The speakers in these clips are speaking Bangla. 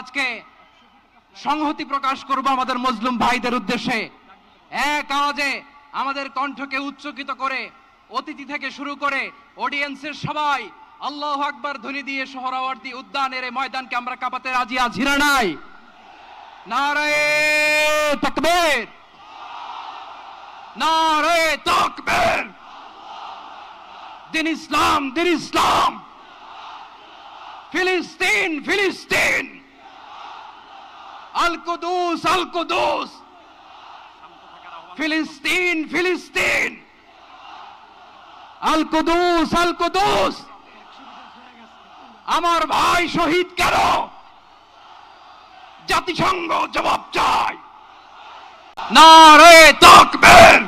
আজকে সংহতি প্রকাশ করব আমাদের মজলুম ভাইদের উদ্দেশ্যে। এক আওয়াজে আমাদের কণ্ঠকে উচ্চকিত করে, অতিথি থেকে শুরু করে অডিয়েন্সের সবাই আল্লাহ আকবার ধ্বনি দিয়ে সোহরাওয়ার্দী উদ্যানের এই ময়দানকে আমরা কাঁপাতে রাজি আছি না নাই? নারায়ে তাকবীর! তাকবীর! দিন ইসলাম দিন ইসলাম! ফিলিস্তিন ফিলিস্তিন! আল কুদুস আল কুদুস! ফিলিস্তিন ফিলিস্তিন! আল কুদুস আল কুদুস! আমার ভাই শহীদ কেন? জাতিসংঘ জবাব চাই নারে তাকবীর!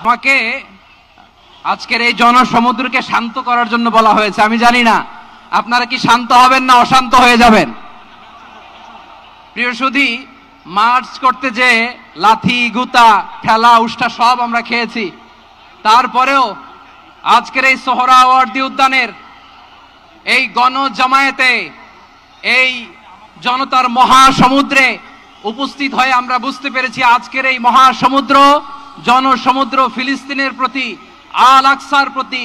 আমাকে আজকের এই জনসমুদ্রকে শান্ত করার জন্য বলা হয়েছে, আমি জানি না। আপনারা কি শান্ত হবেন না অশান্ত হয়ে যাবেন? প্রিয় সুধী, মার্চ করতে যে লাথি, গুতা, ঠেলা, উষ্টা সব আমরা খেয়েছি, তারপরেও আজকের এই সোহরাওয়ার্দী উদ্যানের এই গণ জামায়াতে এই জনতার মহাসমুদ্রে উপস্থিত হয়ে আমরা বুঝতে পেরেছি আজকের এই মহাসমুদ্র, জনসমুদ্র ফিলিস্তিনের প্রতি, আল আকসার প্রতি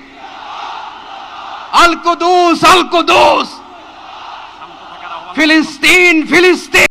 আল কুদুস আল কুদুস ফিলিস্তিন ফিলিস্তিন।